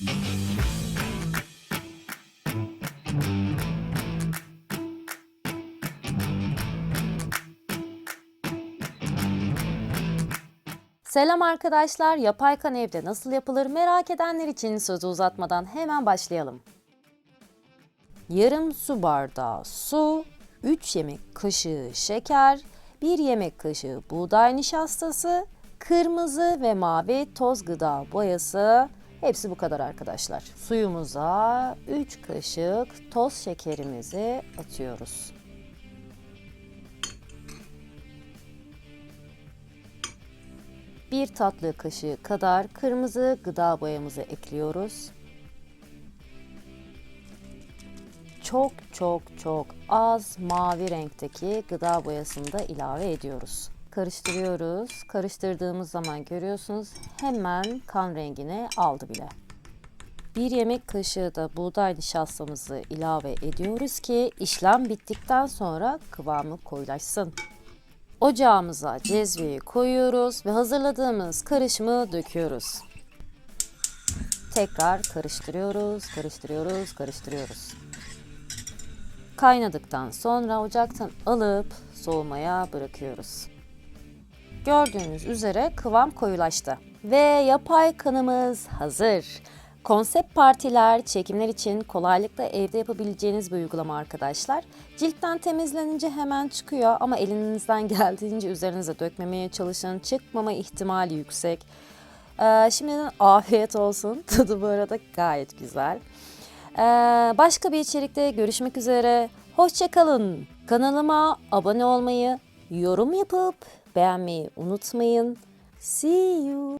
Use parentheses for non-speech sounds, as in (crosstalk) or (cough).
Selam arkadaşlar. Yapay kan evde nasıl yapılır merak edenler için sözü uzatmadan hemen başlayalım. Yarım su bardağı su, 3 yemek kaşığı şeker, 1 yemek kaşığı buğday nişastası, kırmızı ve mavi toz gıda boyası. Hepsi bu kadar arkadaşlar. Suyumuza 3 kaşık toz şekerimizi atıyoruz. Bir tatlı kaşığı kadar kırmızı gıda boyamızı ekliyoruz. Çok çok çok az mavi renkteki gıda boyasını da ilave ediyoruz. Karıştırıyoruz. Karıştırdığımız zaman görüyorsunuz hemen kan rengini aldı bile. Bir yemek kaşığı da buğday nişastamızı ilave ediyoruz ki işlem bittikten sonra kıvamı koyulaşsın. Ocağımıza cezveyi koyuyoruz ve hazırladığımız karışımı döküyoruz. Tekrar karıştırıyoruz, karıştırıyoruz, karıştırıyoruz. Kaynadıktan sonra ocaktan alıp soğumaya bırakıyoruz. Gördüğünüz üzere kıvam koyulaştı. Ve yapay kanımız hazır. Konsept partiler, çekimler için kolaylıkla evde yapabileceğiniz bir uygulama arkadaşlar. Ciltten temizlenince hemen çıkıyor ama elinizden (laughs) geldiğince üzerinize dökmemeye çalışın. Çıkmama ihtimali yüksek. Ee, şimdiden afiyet olsun. (laughs) Tadı bu arada gayet güzel. Ee, başka bir içerikte görüşmek üzere. Hoşçakalın. Kanalıma abone olmayı, yorum yapıp beğenmeyi unutmayın. See you.